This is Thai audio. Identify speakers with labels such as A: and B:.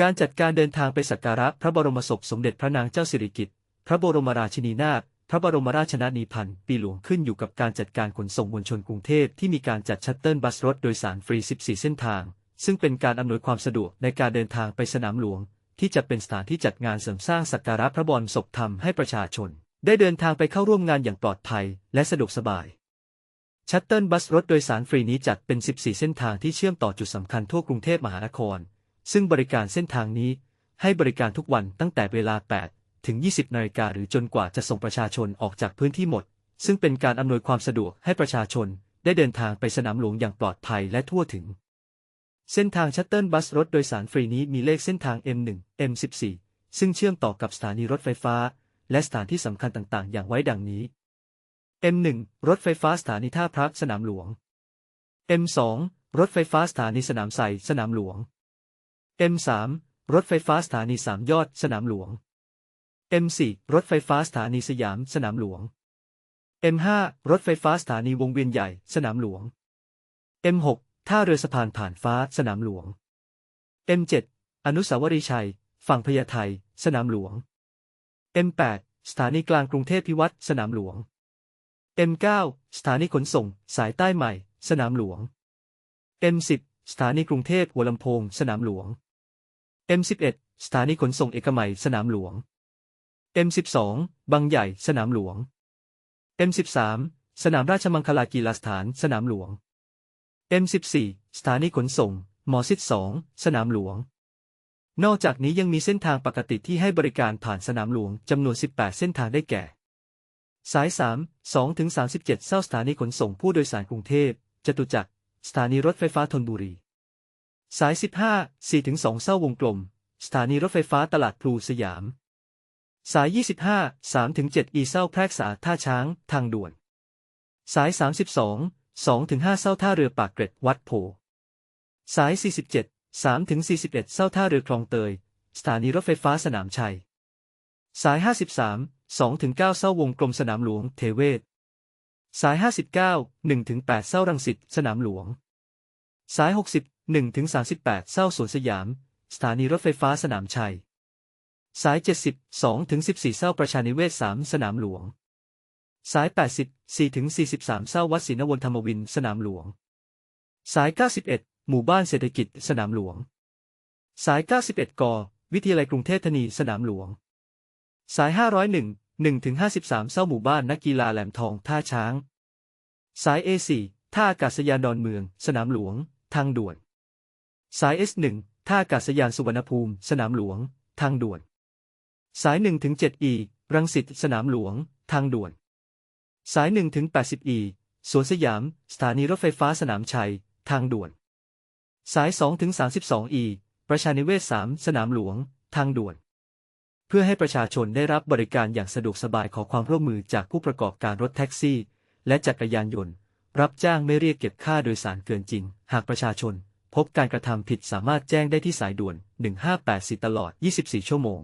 A: การจัดการเดินทางไปสักการะพระบรมศพสมเด็จพระนางเจ้าสิริกิติ์ พระบรมราชินีนาถ พระบรมราชชนีพันธ์ปีหลวงขึ้นอยู่กับการจัดการขนส่งมวลชนกรุงเทพที่มีการจัดชัตเติลบัสรถโดยสารฟรี 14 เส้นทาง ซึ่งเป็นการอำนวยความสะดวกในการเดินทางไปสนามหลวง ที่จะเป็นสถานที่จัดงานเสริมสร้างสักการะพระบรมศพทำให้ประชาชน ได้เดินทางไปเข้าร่วมงานอย่างปลอดภัยและสะดวกสบาย ชัตเติลบัสรถโดยสารฟรีนี้จัดเป็น 14 เส้นทางที่เชื่อมต่อจุดสำคัญทั่วกรุงเทพมหานคร ซึ่งบริการเส้นทางนี้ให้บริการทุกวันตั้งแต่เวลา 8 ถึง 20 นาฬิกาหรือจนกว่าจะส่งประชาชนออกจากพื้นที่หมด ซึ่งเป็นการอำนวยความสะดวกให้ประชาชนได้เดินทางไปสนามหลวงอย่างปลอดภัยและทั่วถึง เส้นทางชัตเติลบัสรถโดยสารฟรีนี้มีเลขเส้นทาง M1 M14 ซึ่งเชื่อมต่อกับสถานีรถไฟฟ้า และสถานที่สำคัญต่างๆ อย่างไว้ดังนี้ M1 รถไฟฟ้าสถานีท่าพระสนามหลวง M2 รถไฟฟ้าสถานีสนามไทรสนามหลวง M3 รถไฟฟ้าสถานีสามยอดสนามหลวง M4 รถไฟฟ้าสถานีสยามสนามหลวง M5 รถไฟฟ้าสถานีวงเวียนใหญ่สนามหลวง M6 ท่าเรือสะพานผ่านฟ้าสนามหลวง M7 อนุสาวรีย์ชัย ฝั่งพญาไทสนามหลวง M8 สถานีกลางกรุงเทพพิวัตรสนามหลวง M9 สถานีขนส่ง สายใต้ใหม่ สนามหลวง M10 สถานีกรุงเทพหัวลำโพง สนามหลวง M11 สถานีขนส่งเอกมัยสนามหลวง M12 บางใหญ่สนามหลวง M13 สนามราชมังคลากีฬาสถานสนามหลวง M14 สถานีขนส่ง หมอชิด2สนามหลวง นอกจากนี้ยังมีเส้นทางปกติที่ให้บริการผ่านสนามหลวงจำนวน 18 เส้นทางได้แก่ สาย 3 2ถึง37เส้าสถานีขนส่งผู้โดยสารกรุงเทพ จตุจักร สถานีรถไฟฟ้าธนบุรี สาย 15 4ถึง2เส้าวงกลม สถานีรถไฟฟ้าตลาดพลูสยาม สาย 25 3ถึง7อีเส้าแพรกษาท่าช้าง ทางด่วน สาย 32 2ถึง5เส้าท่าเรือปากเกร็ดวัดโพ สาย 47 3ถึง41เส้าท่าเรือคลองเตย สถานีรถไฟฟ้าสนามชัย สาย 53 2ถึง9เส้าวงกลมสนามหลวงเทเวศ สาย 59 1ถึง8เส้ารังสิตสนามหลวง สาย 60 1ถึง38เส้าสวนสยาม สถานีรถไฟฟ้าสนามชัย สาย 70 2ถึง14เส้าประชานิเวศ 3 สนามหลวง สาย 80 4ถึง43เส้าวัดศรีนวลธรรมวิน สนามหลวง สาย 91 หมู่บ้านเศรษฐกิจ สนามหลวง สาย 91 ก วิทยาลัยกรุงเทพธนีสนามหลวง สาย 501 1ถึง53 เศร้าหมู่บ้านนักกีฬาแหลมทองท่าช้าง สาย A4 ท่าอากาศยานดอนเมือง สนามหลวง ทางด่วน สาย S1 ท่าอากาศยานสุวรรณภูมิ สนามหลวง ทางด่วน สาย1ถึง 7E รังสิตสนามหลวง ทางด่วน สาย1ถึง 80E สวนสยาม สถานีรถไฟฟ้าสนามชัย ทางด่วน สาย2ถึง 32E ประชานิเวศ3สนามหลวง ทางด่วน เพื่อให้ประชาชนได้รับบริการอย่างสะดวกสบายขอความร่วมมือจากผู้ประกอบการรถแท็กซี่ และจักรยานยนต์ รับจ้างไม่เรียกเก็บค่าโดยสารเกินจริง หากประชาชน พบการกระทำผิดสามารถแจ้งได้ที่สายด่วน 1580 ตลอด 24 ชั่วโมง